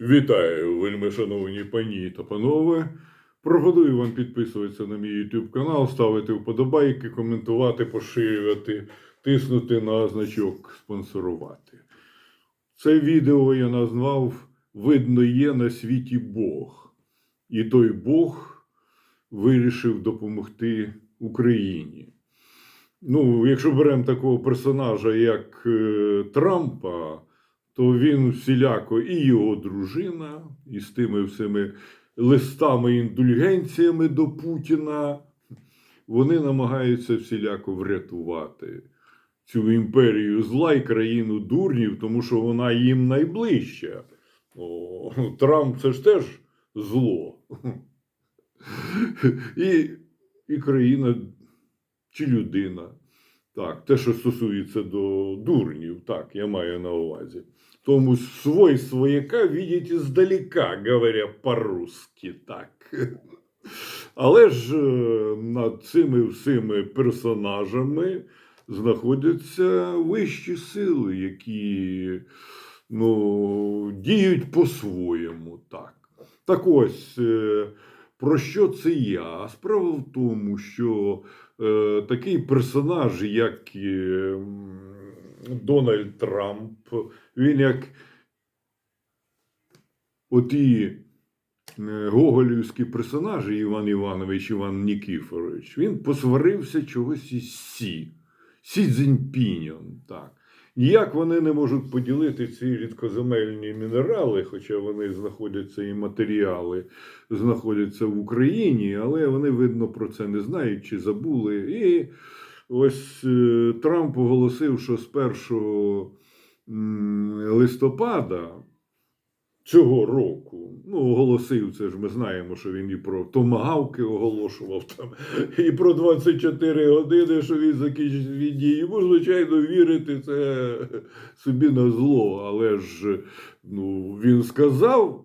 Вітаю, вельми шановні пані та панове. Пропоную вам підписуватися на мій YouTube канал, ставити вподобайки, коментувати, поширювати, тиснути на значок спонсорувати. Це відео я назвав Видно є на світі Бог. І той Бог вирішив допомогти Україні. Ну, якщо беремо такого персонажа, як е, Трампа, то він всіляко і його дружина, і з тими всіми листами індульгенціями до Путіна, вони намагаються всіляко врятувати цю імперію зла і країну дурнів, тому що вона їм найближча. О, Трамп це ж теж зло. І, і країна чи людина. Так, те, що стосується до дурнів, так, я маю на увазі. Тому свой свояка видеть издалека, говоря по-русски, так. Але ж е, над цими всіми персонажами знаходяться вищі сили, які ну, діють по-своєму. Так. Так ось, е, про що це я? Справа в тому, що е, такий персонаж, як е, Дональд Трамп, він як оті е, гоголівські персонажі Іван Іванович, Іван Нікіфорович, він посварився чогось із Сі, Сі Цзіньпінем, так. Ніяк вони не можуть поділити ці рідкоземельні мінерали, хоча вони знаходяться і матеріали знаходяться в Україні, але вони, видно, про це не знають чи забули. І ось е, Трамп оголосив, що з 1 листопада цього року, ну, оголосив це ж, ми знаємо, що він і про томагавки оголошував там, і про 24 години, що він закінчить війні. Йому, звичайно, вірити це собі на зло, але ж ну, він сказав.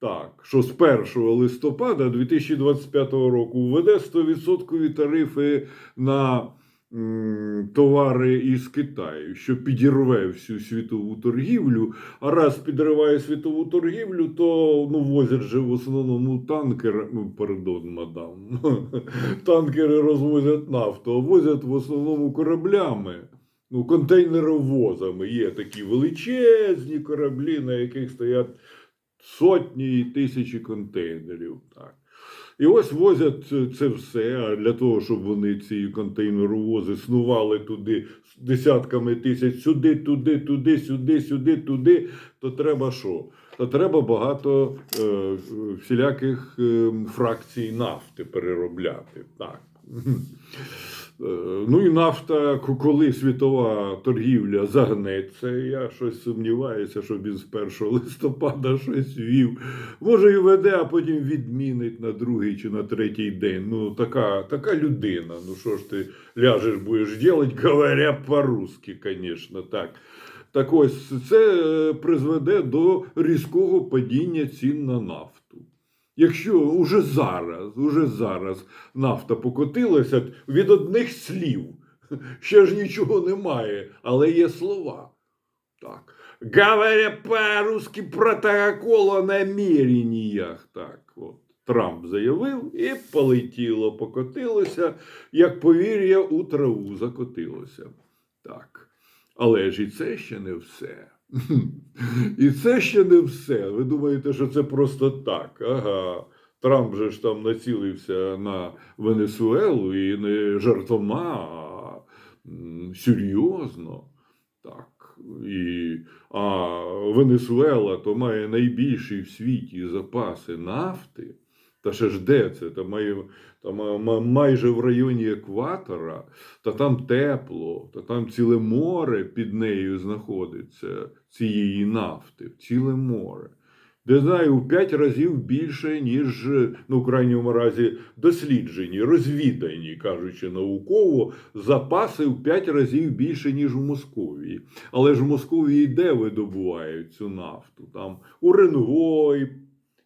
Так, що з 1 листопада 2025 року введе 100% тарифи на товари із Китаю, що підірве всю світову торгівлю. А раз підриває світову торгівлю, то ну, возять же в основному танкери, ну, мадам, танкери розвозять нафту, а возять в основному кораблями. Ну, контейнеровозами є такі величезні кораблі, на яких стоять сотні і тисячі контейнерів. Так. І ось возять це все. А для того, щоб вони ці контейнеровози снували туди десятками тисяч, сюди, туди, туди, сюди, сюди, туди, то треба що? То треба багато е, всіляких е, фракцій нафти переробляти. Так. Е, Ну і нафта, коли світова торгівля загнеться, я щось сумніваюся, що він з 1 листопада щось вів. Може і веде, а потім відмінить на другий чи на третій день. Ну, така, така людина. Ну що ж ти ляжеш, будеш робити, говоря по-русски, звісно, так. Так ось це е, призведе до різкого падіння цін на нафту. Якщо уже зараз, уже зараз нафта покотилася від одних слів, ще ж нічого немає, але є слова. Так. Говоря по-русски протокол о наміреннях. Так, от. Трамп заявив і полетіло, покотилося, як повір'я у траву закотилося. Так. Але ж і це ще не все. І це ще не все. Ви думаєте, що це просто так? Ага. Трамп же ж там націлився на Венесуелу і не жартома, а серйозно. Так. І, а Венесуела то має найбільші в світі запаси нафти. Та ще ж де це? Та має, та ма- ма- майже в районі екватора, та там тепло, та там ціле море під нею знаходиться цієї нафти, ціле море. Де знаю, в п'ять разів більше, ніж ну, в крайньому разі досліджені, розвідані, кажучи науково, запаси в п'ять разів більше, ніж в Московії. Але ж в Московії де видобувають цю нафту? Там Уренгой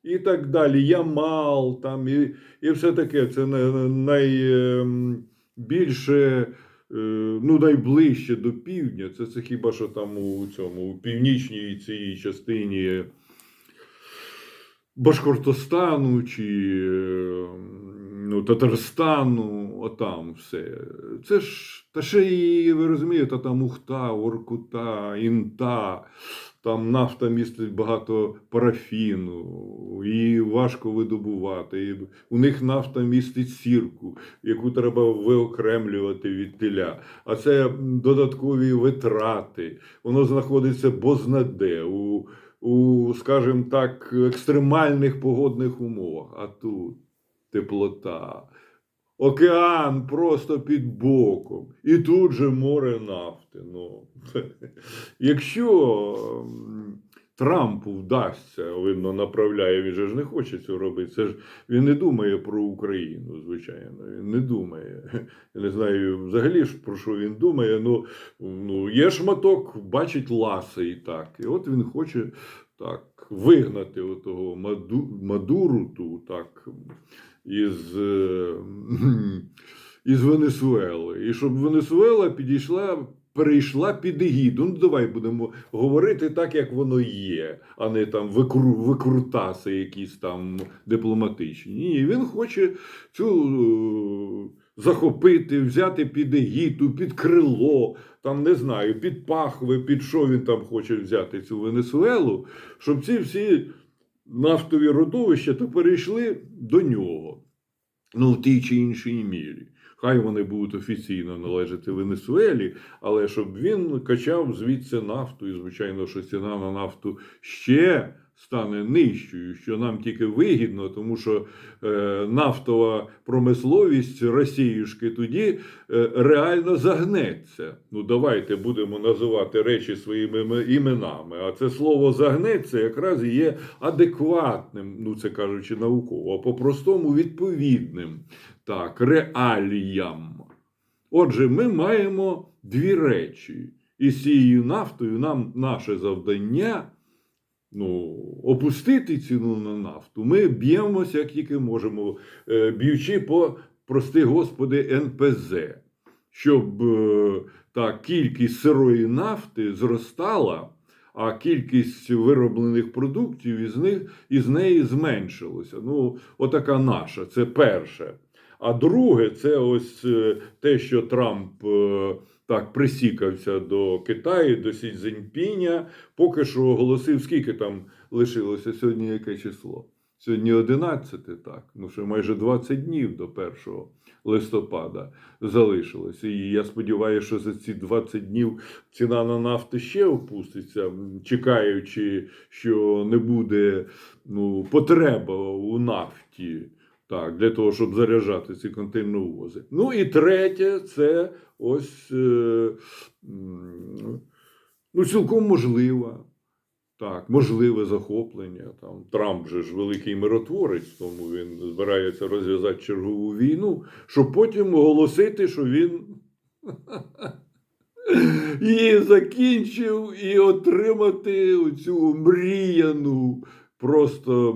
і так далі, Ямал, там і, і все таке. Це найбільше. Ну, найближче до півдня, це, це хіба що там у цьому у північній цій частині Башкортостану чи е, ну, Татарстану, отам все. Це ж, та ще і, ви розумієте, там Ухта, Оркута, Інта, там нафта містить багато парафіну, і важко видобувати. І у них нафта містить сірку, яку треба виокремлювати від теля. А це додаткові витрати. Воно знаходиться бознаде. У, у, скажімо так, екстремальних погодних умовах. А тут теплота, океан просто під боком, і тут же море нафти. Ну, якщо Трампу вдасться, видно, направляє, він же ж не хоче цього робити. Це ж він не думає про Україну, звичайно. Він не думає. Я не знаю взагалі про що він думає. Ну, ну є шматок, бачить ласи і так. І от він хоче так вигнати отого Маду, Мадуру ту, так, із, е, із Венесуели. І щоб Венесуела підійшла. Перейшла під егіду. Ну, давай будемо говорити так, як воно є, а не там викру, викрутаси якісь там дипломатичні. Ні, він хоче цю е, захопити, взяти під егіду, під крило, там не знаю, під пахви, під що він там хоче взяти цю Венесуелу, щоб ці всі нафтові родовища то перейшли до нього. Ну, в тій чи іншій мірі. Хай вони будуть офіційно належати Венесуелі, але щоб він качав звідси нафту, і звичайно, що ціна на нафту ще стане нижчою, що нам тільки вигідно, тому що е, нафтова промисловість Росіюшки тоді е, реально загнеться. Ну, давайте будемо називати речі своїми іменами. А це слово загнеться якраз є адекватним, ну це кажучи науково, а по-простому відповідним так, реаліям. Отже, ми маємо дві речі. І з цією нафтою нам наше завдання ну, опустити ціну на нафту. Ми б'ємося, як тільки можемо, е, б'ючи по, прости господи, НПЗ, щоб е, та кількість сирої нафти зростала, а кількість вироблених продуктів із, них, із неї зменшилася. Ну, отака наша, це перше. А друге, це ось е, те, що Трамп так присікався до Китаю, до Сі Цзіньпіня, поки що оголосив, скільки там лишилося сьогодні, яке число? Сьогодні 11, так. Ну, ще майже 20 днів до 1 листопада залишилося. І я сподіваюся, що за ці 20 днів ціна на нафту ще опуститься, чекаючи, що не буде ну, потреба у нафті. Так, для того, щоб заряджати ці контейнеровози. Ну і третє, це ось е, ну, цілком можливо. Так, можливе захоплення. Там Трамп же ж великий миротворець, тому він збирається розв'язати чергову війну, щоб потім оголосити, що він її закінчив і отримати цю мріяну. Просто,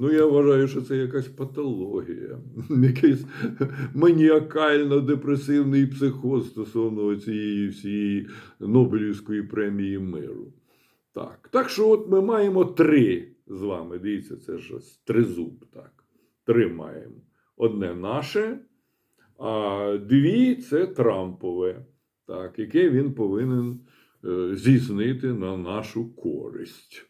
ну я вважаю, що це якась патологія, якийсь маніакально-депресивний психоз стосовно цієї всієї Нобелівської премії миру. Так. так що от ми маємо три з вами. Дивіться, це ж тризуб. Так. Три маємо. Одне наше, а дві це Трампове, так, яке він повинен е, здійснити на нашу користь.